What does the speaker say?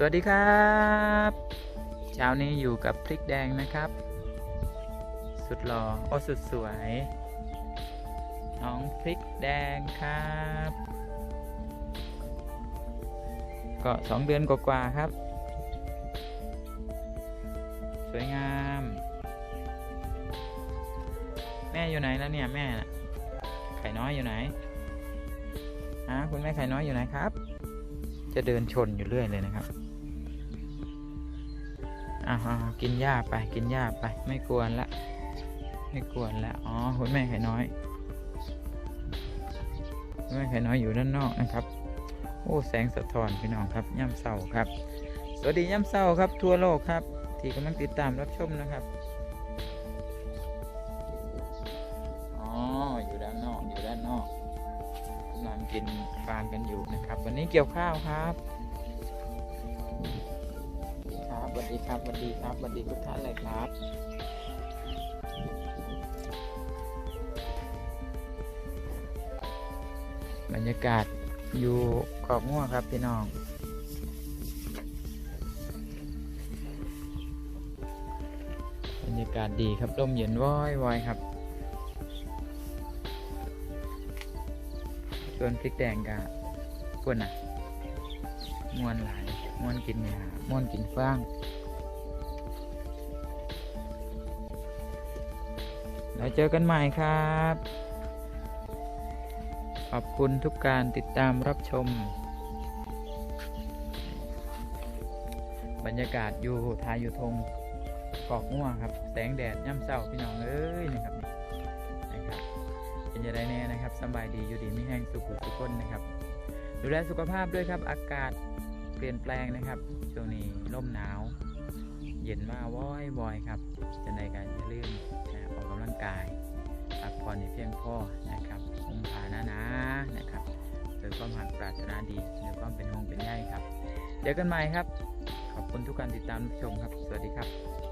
สวัสดีครับเช้านี้อยู่กับพริกแดงนะครับ สุดหล่อโอ้สุดสวย น้องพริกแดงครับ ก็สองเดือนกว่าๆครับ สวยงาม แม่อยู่ไหนแล้วเนี่ยแม่ไข่น้อยอยู่ไหนฮะคุณแม่ไข่น้อยอยู่ไหนครับจะเดินชนอยู่เรื่อยเลยนะครับ อ้ากินหญ้าไปกินหญ้าไป ไม่กวนละ ไม่กวนละอ๋อคุณแม่ไข่น้อยคุณแม่ไข่น้อยอยู่ด้านนอกนะครับ โอ้แสงสะท้อนพี่น้องครับย่ำเสาครับ สวัสดีย่ำเสาครับทั่วโลกครับ ที่กำลังติดตามรับชมนะครับอ๋ออยู่ด้านนอกอยู่ด้านนอกกำลังกินฟางกันอยู่นะครับ วันนี้เกี่ยวข้าวครับ ครับสวัสดีครับสวัสดีครับสวัสดีทุกท่านเลยครับบรรยากาศอยู่ขอบง่วครับพี่น้องบรรยากาศดีครับลมเย็นว้อยว้อยครับ ส่วนพริกแดงกะพวกน่ะมวนหลาย มวนกินเนี่ยมวนกินฟางแล้วเจอกันใหม่ครับ ขอบคุณทุกการติดตามรับชม บรรยากาศอยู่ทายอยู่ทงกอกง่วงครับ แสงแดดย่ำเศร้าพี่น้องเอ้ยนะครับนี่นะครับเป็นยังไงแน่นะครับสบายดีอยู่ดีไม่แห้งสุขสุขคนนะครับ ดูแลสุขภาพด้วยครับอากาศ เปลี่ยนแปลงนะครับช่วงนี้ร่มหนาว เย็นมาว้อยบอยครับจะในการอย่าลืมนะออกกำลังกายพักผ่อนให้เพียงพอนะครับคุมผาหนานานะครับโดยความหักปรารถนาดีโดยความเป็นห่วงเป็นใยครับ เจอกันใหม่ครับ ขอบคุณทุกการติดตามรับชมครับ สวัสดีครับ